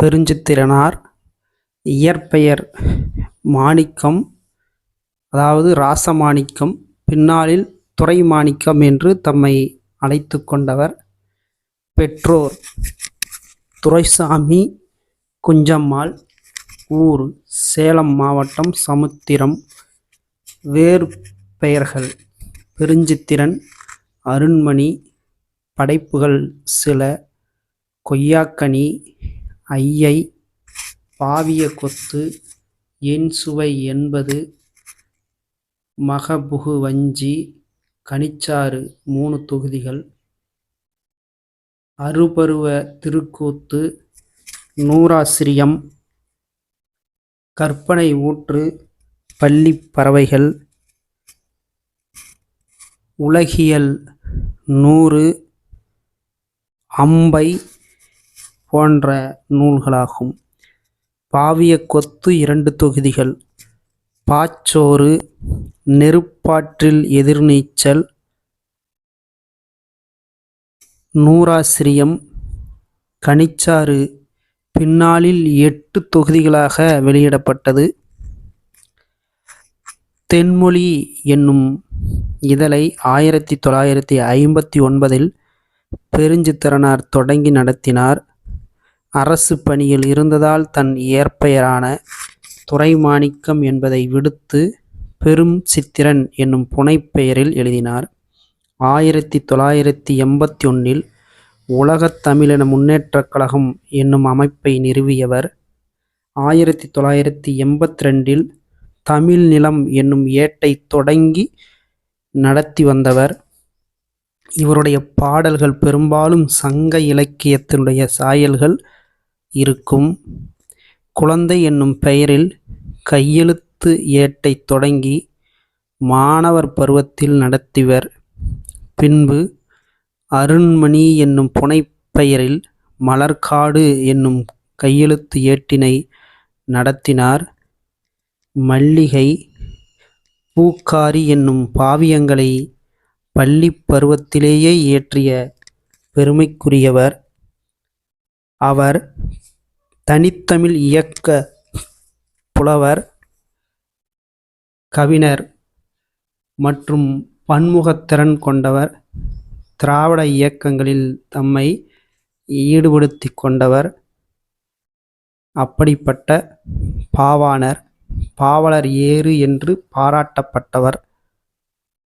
பெருஞ்சித்திரனார் இயற்பெயர் மாணிக்கம் அதாவது ராசமாணிக்கம் பின்னாளில் துரைமாணிக்கம் என்று தம்மை அழைத்து கொண்டவர். பெற்றோர் துரைசாமி குஞ்சம்மாள் ஊர் சேலம் மாவட்டம் சமுத்திரம். வேறு பெயர்கள் பெருஞ்சித்திரன் அருண்மணி படைப்புகள் சில கொய்யாக்கனி ஐயை பாவிய கொத்து என் சுவை என்பது மகபுகு வஞ்சி கனிச்சாறு மூணு தொகுதிகள். அருபருவ திருக்கூத்து நூறாசிரியம். கற்பனை ஊற்று பள்ளி பறவைகள். உலகியல் நூறு. அம்பை போன்ற நூல்களாகும். பாவிய கொத்து இரண்டு தொகுதிகள். பாச்சோறு நெருப்பாற்றில் எதிர்நீச்சல் நூறாசிரியம் கனிச்சாறு பின்னாளில் எட்டு தொகுதிகளாக வெளியிடப்பட்டது. தென்மொழி என்னும் இதழை ஆயிரத்தி தொள்ளாயிரத்தி ஐம்பத்தி ஒன்பதில் பெருஞ்சித்திரனார் தொடங்கி நடத்தினார். அரசு பணியில் இருந்ததால் தன் இயற்பெயரான துறைமாணிக்கம் என்பதை விடுத்து பெரும் சித்திரன் என்னும் புனைப்பெயரில் எழுதினார். ஆயிரத்தி தொள்ளாயிரத்தி எண்பத்தி ஒன்றில் உலகத் தமிழின முன்னேற்றக் கழகம் என்னும் அமைப்பை நிறுவியவர். ஆயிரத்தி தொள்ளாயிரத்தி எண்பத்தி ரெண்டில் தமிழ் நிலம் என்னும் ஏட்டை தொடங்கி நடத்தி வந்தவர். இவருடைய பாடல்கள் பெரும்பாலும் சங்க இலக்கியத்தினுடைய சாயல்கள் இருக்கும். குழந்தை என்னும் பெயரில் கையெழுத்து ஏட்டை தொடங்கி மாணவர் பருவத்தில் நடத்திவர். பின்பு அருண்மணி என்னும் புனைப்பெயரில் மலர்க்காடு என்னும் கையெழுத்து ஏட்டினை நடத்தினார். மல்லிகை பூக்காரி என்னும் பாவியங்களை பள்ளி பருவத்திலேயே இயற்றிய பெருமைக்குரியவர். அவர் தனித்தமிழ் இயக்க புலவர் கவிஞர் மற்றும் பன்முகத்திறன் கொண்டவர். திராவிட இயக்கங்களில் தம்மை ஈடுபடுத்திக் கொண்டவர். அப்படிப்பட்ட பாவாணர் பாவலர் ஏறு என்று பாராட்டப்பட்டவர்.